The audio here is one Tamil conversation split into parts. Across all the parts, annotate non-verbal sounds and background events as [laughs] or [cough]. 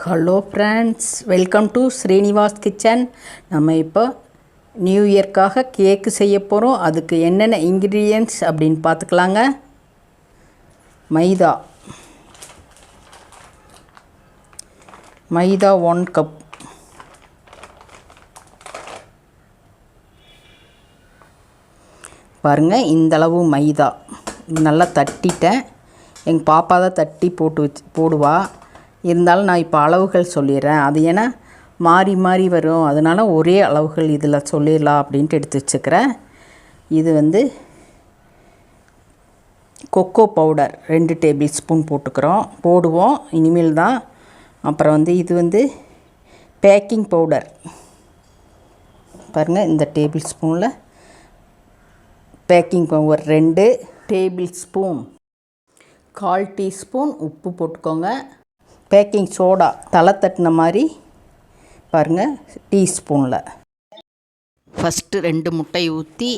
Hello friends welcome to Srinivas kitchen நம்ம இப்போ நியூ இயர்க்காக கேக்கு செய்ய போகிறோம் அதுக்கு என்னென்ன இன்க்ரீடியன்ட்ஸ் அப்படின்னு பார்த்துக்கலாங்க. மைதா. மைதா ஒன் கப் பாருங்கள் இந்தளவு மைதா. நல்லா தட்டிட்டேன். எங்கள் பாப்பா தான் தட்டி போட்டு வச்சு போடுவா. இருந்தாலும் நான் இப்போ அளவுகள் சொல்லிடுறேன் அது ஏன்னா மாறி மாறி வரும். அதனால் ஒரே அளவுகள் இதில் சொல்லிடலாம் அப்படின்ட்டு எடுத்து வச்சுக்கிறேன். இது வந்து கொக்கோ பவுடர் ரெண்டு டேபிள் ஸ்பூன் போட்டுக்கிறோம். போடுவோம். இனிமேல் தான். அப்புறம் வந்து இது வந்து பேக்கிங் பவுடர் பாருங்கள் இந்த டேபிள் ஸ்பூனில் பேக்கிங் பவுடர் ரெண்டு டேபிள் ஸ்பூன் கால் டீஸ்பூன் உப்பு போட்டுக்கோங்க. பேக்கிங் சோடா தலை தட்டின மாதிரி பாருங்கள் டீஸ்பூனில். ஃபஸ்ட்டு ரெண்டு முட்டை ஊற்றி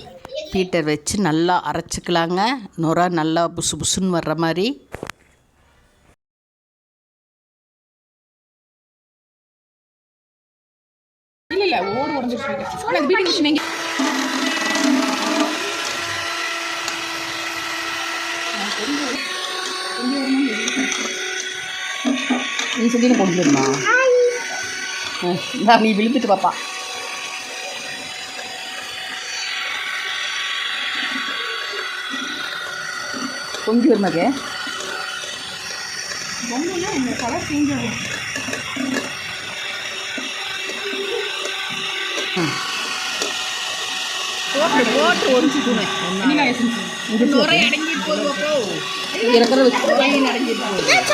பீட்டர் வச்சு நல்லா அரைச்சிக்கலாங்க. நுர நல்லா புசு புசுன்னு வர்ற மாதிரி. இல்ல இல்ல ஓடு உடஞ்சிருச்சு ஆனா இது பீட்டிங் மிஷின் எங்க நீ சொல்லி கொண்டுமா நான் நீ விழுந்துட்டு பாப்பா. கொஞ்சம் வருமாக்கு பொம்மைனா இந்த கலர் சேஞ்ச் ஆகும். போட்டு போட்டு ஒரு ஸ்பூனு வெனிலா எசன்ஸ். நுரை அடங்கி போதுவப்போ இருக்கிற வீட்டுக்கு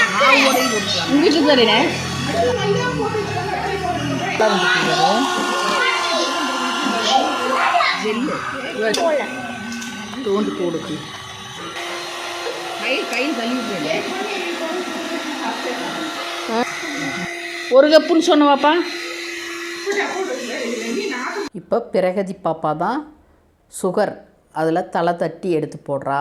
தோண்டு போடுக்கு கை கையில் தள்ளி ஒரு கப்புன்னு சொன்னவாப்பா. இப்போ பிரகதி பாப்பா தான் சுகர் அதில் தலை தட்டி எடுத்து போடுறா.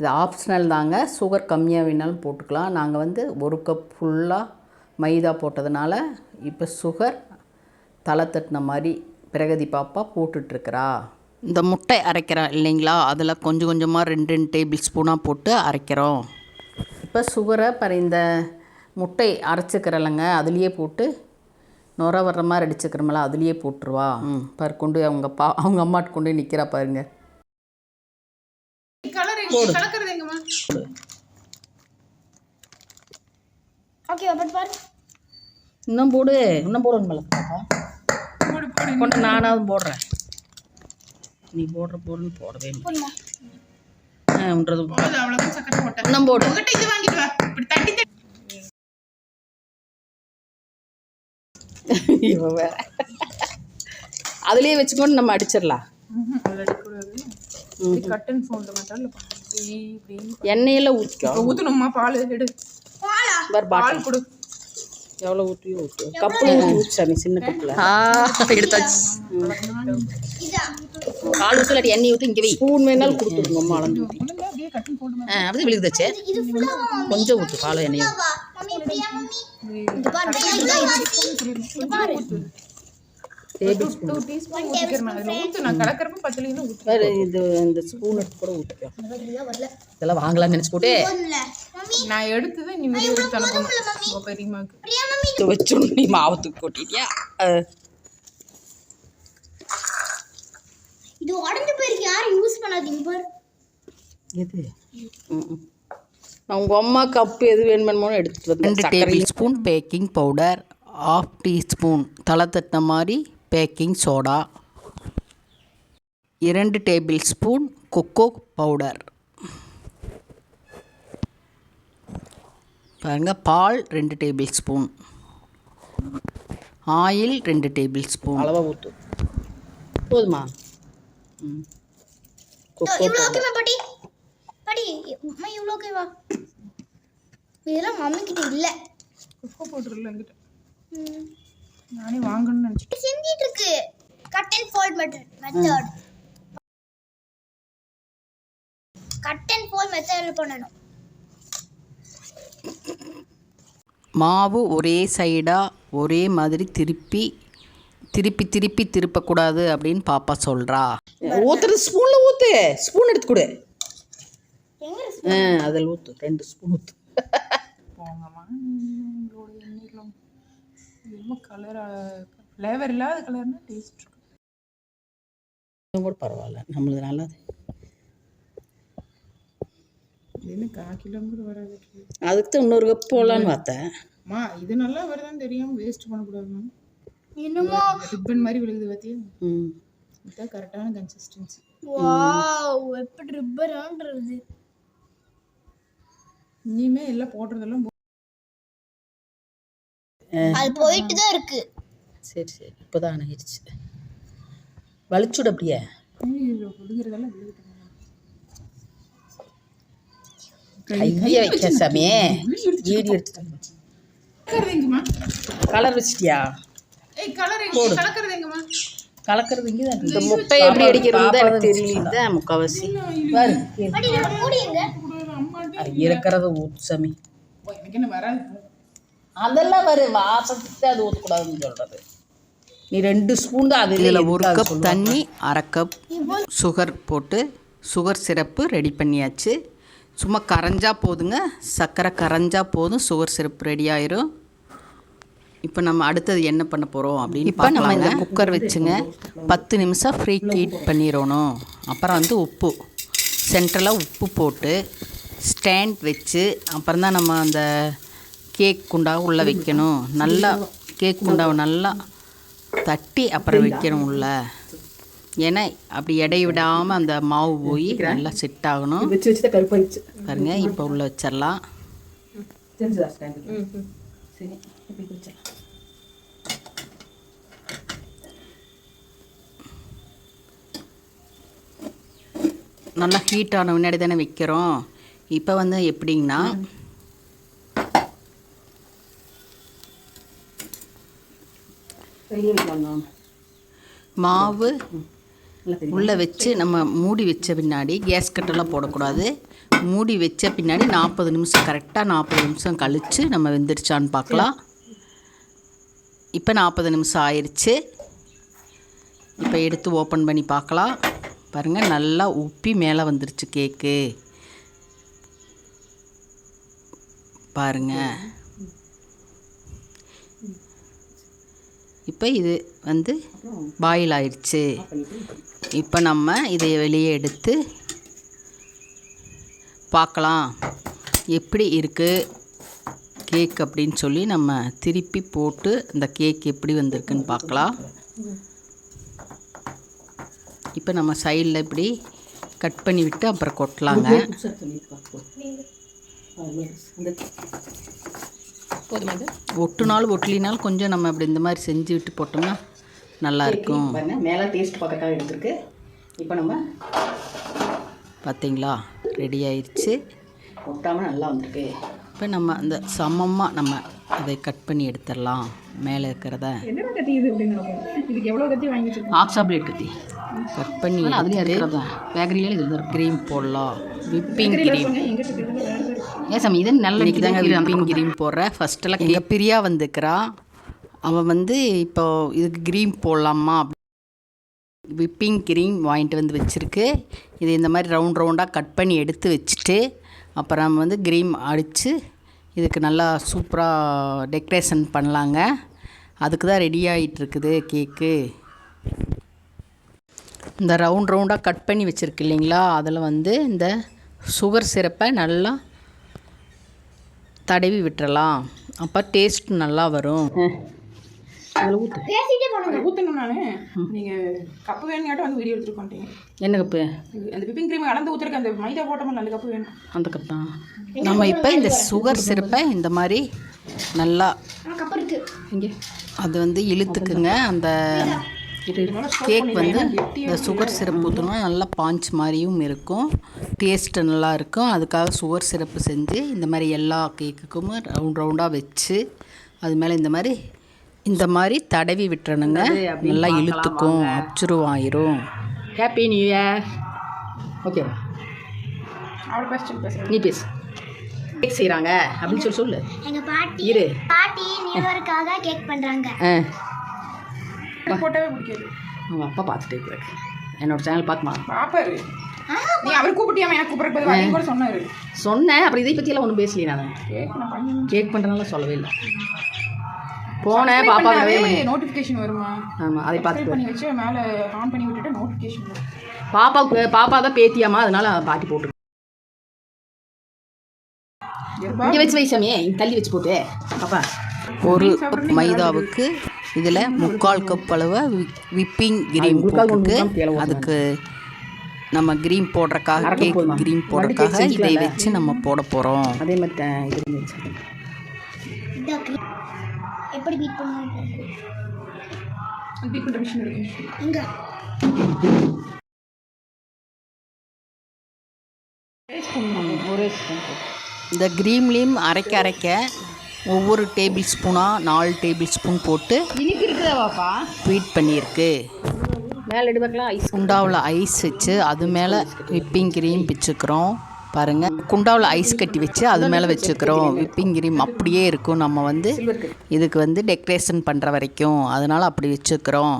இது ஆப்ஷனல் தாங்க. சுகர் கம்மியாக வேணாலும் போட்டுக்கலாம். நாங்கள் வந்து ஒரு கப் ஃபுல்லாக மைதா போட்டதுனால இப்போ சுகர் தலை தட்டின மாதிரி பிரகதி பாப்பா போட்டுட்ருக்குறா. இந்த முட்டை அரைக்கிறோம் இல்லைங்களா? அதில் கொஞ்சம் கொஞ்சமாக ரெண்டு ரெண்டு டேபிள் ஸ்பூனாக போட்டு அரைக்கிறோம். இப்போ சுகரை பர இந்த முட்டை அரைச்சிக்கிறலங்க. அதுலேயே போட்டு நுர வர்ற மாதிரி அடிச்சுக்கிறோம்ல அதுலேயே போட்டுருவா. ம். பாரு கொண்டு அவங்க பா அவங்க அம்மாட்டு கொண்டு நிற்கிறா பாருங்க. கலர் எங்க கலக்கிறது எங்கம்மா? ஓகே பட் பாரு. இன்னும் போடு. இன்னும் போடு போடு கொண்டு நானாவது போடுறேன். நீ போடுற போடுன்னு போடவே இல்லை உன்றது சக்கரை போட்டேன். இன்னும் போடு. இது வாங்கிட்டு வா. இப்படி தட்டி தட்டி. [laughs] இவ வேற. அதுலேயே வச்சுக்கொண்டு நம்ம அடிச்சிடலாம். அதுல அடிக்கூடாது இப்படி கட் அண்ட் ஃபோல்டு மெத்தட்ல இப்படி இப்படி எண்ணெயில் ஊற்றிக்கோ இப்ப ஊத்தணுமா பால் எடு பால் பாட்டில் கொடு எவ்வளோ ஊற்றியோ ஊற்று கப்பில் ஊற்றி ஊற்றி நீ சின்ன கப்பில் ஆ எடுத்தாச்சு கால் ஊற்றி இல்லாட்டி எண்ணெய் ஊற்றி இங்கே வை ஸ்பூன் வேணாலும் கொடுத்துருங்க அம்மா அளந்து ஊற்றி அப்படியே ஃபுல்லா கொஞ்சம் ஊற்று பால் எண்ணெய் வா மம்மி பிரியா மம்மி இது இந்த ஸ்பூன் எடுத்து கூட ஊற்றிக்கோ வரல. இதெல்லாம் வாங்கலாம்னு நினச்சி போட்டு. நான் எடுத்ததை நீ வீடியோ எடுத்து அனுப்பணும். பெரியம்மாக்கு நீ மாவத்துக்கு கொட்டிட்டியா? இது உடைஞ்சு போயிருக்கு. யாரும் யூஸ் பண்ணாதீங்க பாரு. எது. நான் உங்கள் அம்மா கப்பு எது வேணுமோ எடுத்துகிட்டு வந்து ரெண்டு tablespoon baking powder half teaspoon தலை தட்டின மாதிரி பேக்கிங் சோடா. இரண்டு டேபிள் ஸ்பூன் கொக்கோ பவுடர். பாருங்க பால் ரெண்டு டேபிள் ஸ்பூன். ஆயில் ரெண்டு டேபிள் ஸ்பூன். அளவாக ஊற்று போதுமா? ம். இதெல்லாம் மம்மி கிட்ட இல்ல. குக்கோ போட்டுருல என்கிட்ட. ம். நானே வாங்கணும்னு நினைச்சிட்டேன் இது செஞ்சிட்டு இருக்கு. Cut and fold method method cut and fold மெத்தடில் பண்ணணும். மாவு ஒரே சைடாக ஒரே மாதிரி திருப்பி திருப்பி திருப்பி திருப்பக்கூடாது அப்படின்னு பாப்பா சொல்கிறா ஊற்றுறது ஸ்பூனில் ஊற்று ஸ்பூன் எடுத்து கொடு. எங்க ஆ அதில் ஊற்று ரெண்டு ஸ்பூன் ஊற்று ரொம்ப கலர் ஃப்ளேவர் இல்லாத கலர்னா டேஸ்ட் இருக்கும் கூட பரவாயில்ல. நம்மளது நல்லது. அதுக்கு தான் இன்னொரு கப் போடலான்னு பார்த்தேன். அம்மா இது நல்லா வருதான்னு தெரியாம வேஸ்ட் பண்ணக்கூடாதுமா என்னமோ ரிப்பன் மாதிரி விழுகுது பார்த்தியா ம். இதுதான் கரெக்டான கன்சிஸ்டன்சி வாவ் எப்படி ரிப்பரான்றது இனிமே எல்லாம் போடுறதெல்லாம் அது போயிட்டு தான் இருக்கு. சரி சரி. இப்போ தான் ஆகிடுச்சு வலிச்சுடு அப்படியே. கையை வைக்க சாமி வீடியோ எடுத்துட்டு கலர் வச்சிட்டியா? ஏய் கலர் எங்க? கலக்கிறது இங்கே தான் இந்த முட்டை எப்படி அடிக்கிறது தான் எனக்கு தெரியல அம்மாட்ட இருக்கிறத ஊத்து சாமி. அதெல்லாம் வரும் வாசத்துக்கு அது ஊற்றக்கூடாதுன்னு சொல்கிறது நீ ரெண்டு ஸ்பூன் தான் அதில் ஒரு கப் தண்ணி அரை கப் சுகர் போட்டு சுகர் சிரப்பு ரெடி பண்ணியாச்சு. சும்மா கரைஞ்சா போதுங்க. சர்க்கரை கரைஞ்சா போதும் சுகர் சிரப் ரெடி ஆயிரும். இப்போ நம்ம அடுத்தது என்ன பண்ண போகிறோம் அப்படின்னு இப்போ நம்ம இந்த குக்கர் வச்சுங்க. பத்து நிமிஷம் ஃப்ரீ ஹீட் பண்ணிடணும். அப்புறம் வந்து உப்பு. சென்ட்ரலாக உப்பு போட்டு ஸ்டாண்ட் வச்சு அப்புறம் தான் நம்ம அந்த கேக் குண்டாவை உள்ளே வைக்கணும். நல்லா கேக் குண்டாவை நல்லா தட்டி அப்புறம் வைக்கணும் உள்ள. ஏன்னா அப்படி எடை விடாமல் அந்த மாவு போய் நல்லா செட் ஆகணும். பாருங்க இப்போ உள்ள வச்சிடலாம் வச்சிடலாம் நல்லா ஹீட் ஆன முன்னாடி தானே வைக்கிறோம். இப்போ வந்து எப்படிங்கன்னா மாவு உள்ளே வச்சு நம்ம மூடி வச்ச பின்னாடி கேஸ் கட்டெல்லாம் போடக்கூடாது. மூடி வச்ச பின்னாடி நாற்பது நிமிஷம் கரெக்டாக நாற்பது நிமிஷம் கழித்து நம்ம வெந்துருச்சான்னு பார்க்கலாம். இப்போ நாற்பது நிமிஷம் ஆயிடுச்சு இப்போ எடுத்து ஓப்பன் பண்ணி பார்க்கலாம். பாருங்கள் நல்லா உப்பி மேலே வந்துருச்சு கேக்கு பாருங்க. இப்போ இது வந்து பாயில் ஆயிடுச்சு இப்போ நம்ம இதை வெளியே எடுத்து பார்க்கலாம். எப்படி இருக்குது கேக் அப்படின்னு சொல்லி நம்ம திருப்பி போட்டு இந்த கேக் எப்படி வந்திருக்குன்னு பார்க்கலாம். இப்போ நம்ம சைடில் இப்படி கட் பண்ணி விட்டு அப்புறம் கொட்டலாங்க. போதுமா இது? ஒட்டுனாலும் ஒட்டலினாலும் கொஞ்சம் நம்ம அப்படி இந்த மாதிரி செஞ்சு விட்டு போட்டோம்னா நல்லா இருக்கும் பாருங்க. மேலே டேஸ்ட் பார்க்கறதுக்காக எடுத்துருக்கு. இப்போ நம்ம பார்த்தீங்களா? ரெடி ஆயிடுச்சு ஒட்டாமல் நல்லா வந்திருக்கு. இப்போ நம்ம அந்த சமமாக நம்ம அதை கட் பண்ணி எடுத்துடலாம். மேலே இருக்கிறத. கத்தி இது இதுக்கு எவ்வளோ கத்தி வாங்கி ஆஃப் சாப்லேட் கத்தி. கட் பண்ணி அதுலேயே இருக்கிறதா? பேக்கரியில இது தான் க்ரீம் போடலாம். விப்பிங் க்ரீம் ஏன் சாமி இது நல்ல தாங்க விப்பிங் க்ரீம் போடுறேன். ஃபஸ்ட்டெல்லாம் எங்கள் பிரியா வந்துக்கிறா அவன் வந்து இப்போ இதுக்கு க்ரீம் போடலாமா? விப்பிங் க்ரீம் வாங்கிட்டு வந்து வச்சுருக்கு. இது இந்த மாதிரி ரவுண்ட் ரவுண்டாக கட் பண்ணி எடுத்து வச்சுட்டு அப்புறம் வந்து க்ரீம் அடித்து இதுக்கு நல்லா சூப்பராக டெக்கரேஷன் பண்ணலாங்க. அதுக்கு தான் ரெடி ஆகிட்டு இருக்குது கேக்கு. இந்த ரவுண்ட் ரவுண்டாக கட் பண்ணி வச்சுருக்கு இல்லைங்களா? அதில் வந்து இந்த சுகர் சிரப்பை நல்லா தடவி விட்டுறலாம். அப்போ டேஸ்ட் நல்லா வரும். என்ன கப்பு? அந்த விப்பிங் க்ரீம் கலந்து ஊற்றுறக்கு அந்த மைதா போட்டோம்ல அந்த கப்பு வேணும். அந்த கப் தான் நம்ம இப்போ இந்த சுகர் சிரப்பை இந்த மாதிரி நல்லா இங்கே. அது வந்து இழுத்துக்குங்க. அந்த இது கேக் வந்து இந்த சுகர் சிரப் ஊற்றினா நல்லா பாஞ்ச் மாதிரியும் இருக்கும். டேஸ்ட்டு நல்லா இருக்கும். அதுக்காக சுகர் சிரப்பு செஞ்சு இந்த மாதிரி எல்லா கேக்குக்கும் ரவுண்ட் ரவுண்டாக வச்சு அது மேலே இந்த மாதிரி இந்த மாதிரி தடவி விட்டுறணுங்க. நல்லா இழுத்துக்கும். அப்சர்வ் ஆயிரும். ஹாப்பி நியூ இயர் ஓகே அவ்வளோ பேச பேசுகிறேன் நீ பேசு. கேக் செய்கிறாங்க அப்படின்னு சொல்லி சொல்லு. எங்க பாட்டி இரு. பாட்டி நியூயருக்காக கேக் பண்றாங்க. ஆ. எனக்கு போட்டாவே பிடிக்காது. அவங்க அப்பா பார்த்துட்டே இருக்கிறாரு என்னோட சேனல் பார்க்குமா? பாப்பாரு நீ அவர் கூப்பிட்டியாம எனக்கு கூப்பிட பதில் அதையும் கூட சொன்னாரு. சொன்னேன் அப்புறம் இதை பற்றியெல்லாம் ஒன்றும் பேசலையே நான். கேக் கேக் பண்ணுறதுனால சொல்லவே இல்லை. போனேன் பாப்பா நோட்டிஃபிகேஷன் வருமா? ஆமாம் அதை பார்த்துட்டு பண்ணி வச்சு மேலே ஆன் பண்ணி விட்டுட்டு நோட்டிஃபிகேஷன் வரும். பாப்பாவுக்கு பாப்பா தான் பேத்தியாமா அதனால பாட்டி போட்டு இங்கே வச்சு வைசாமே தள்ளி வச்சு போட்டு. பாப்பா. ஒரு மைதாவுக்கு இதில் முக்கால் கப் அளவு விப்பிங் கிரீம் போட்டுருக்கு அதுக்கு நம்ம கிரீம் போடுறக்காக கேக் கிரீம் போடுறக்காக இதை வச்சு நம்ம போட போகிறோம் அதே மாதிரி. எப்படி பீட் பண்ணுவோம் பீட் பண்ணுற மிஷின் இருக்கு. இங்க. இந்த கிரீம்லேயும் அரைக்க அரைக்க ஒவ்வொரு டேபிள் ஸ்பூனாக நாலு டேபிள் ஸ்பூன் போட்டு இனிப்பு இருக்குதாவாப்பா? பீட் பண்ணியிருக்கு. மேலே எடுப்பாக்கலாம் ஐஸ் குண்டாவில் ஐஸ் வச்சு அது மேலே விப்பிங் கிரீம் வச்சுக்கிறோம். பாருங்கள் குண்டாவில் ஐஸ் கட்டி வச்சு அது மேலே வச்சுக்கிறோம். விப்பிங் கிரீம் அப்படியே இருக்கும். நம்ம வந்து இதுக்கு வந்து டெக்கரேஷன் பண்ணுற வரைக்கும். அதனால் அப்படி வச்சுக்கிறோம்.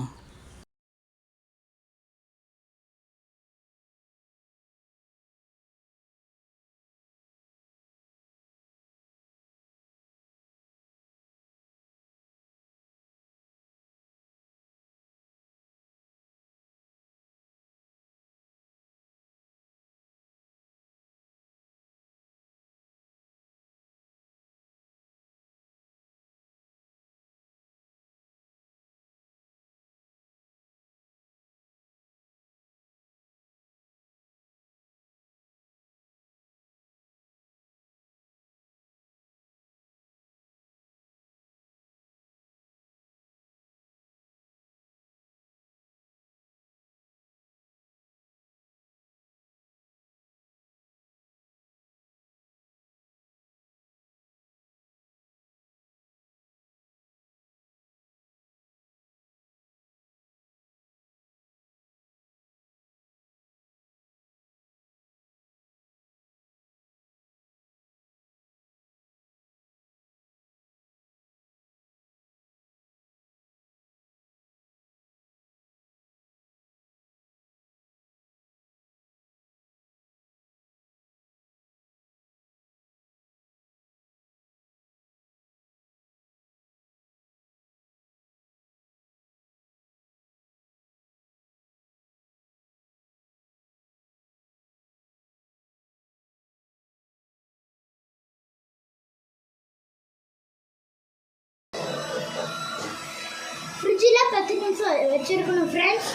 ஃப்ரிட்ஜில் பத்து நிமிஷம் வச்சுருக்கணும் ஃப்ரெண்ட்ஸ்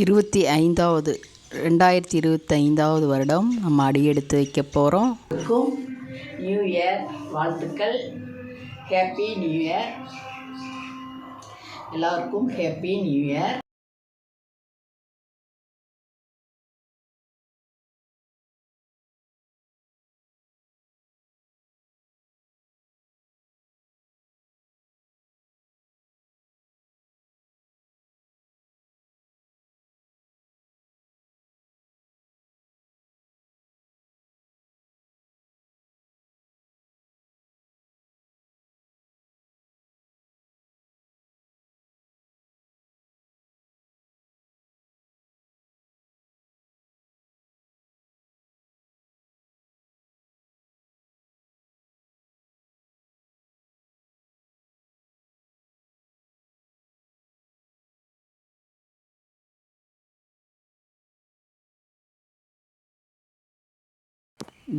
இருபத்தி ஐந்தாவது ரெண்டாயிரத்தி இருபத்தி ஐந்தாவது வருடம் நம்ம அடியெடுத்து வைக்க போகிறோம் நியூ இயர் வாழ்த்துக்கள். ஹேப்பி நியூ இயர் எல்லாருக்கும் ஹேப்பி நியூ இயர்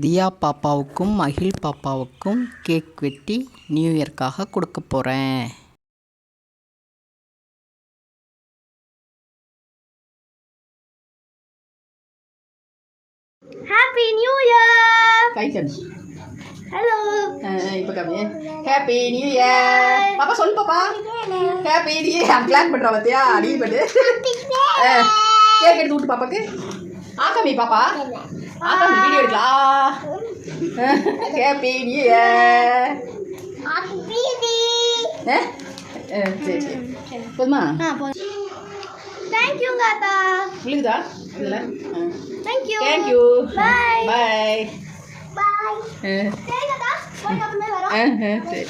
தியா பாப்பாவுக்கும் மகிழ் பாப்பாவுக்கும் கேக் வெட்டி நியூ இயர்க்காக கொடுக்க போகிறேன் ஹாப்பி நியூ இயர் கை கண் ஹலோ இப்போ கம்மி ஹாப்பி நியூ இயர் பாப்பா சொல்லு பாப்பா. ஹாப்பி நியூ இயர் கிளாக் பண்ணுறா பார்த்தியா பண்ணு கேக் எடுத்து விட்டு பாப்பாக்கு. ஆக்காமி பாப்பா. ஆக்காமி வீடியோ எடுக்கலாம் ஹாப்பி நியூ இயர் சரி சரி. போதுமா? ஆ போதும். தேங்க் யூ தாத்தா. விழுகுதா? இதில் thank you thank you Bye. Bye bye வரோம். சரி.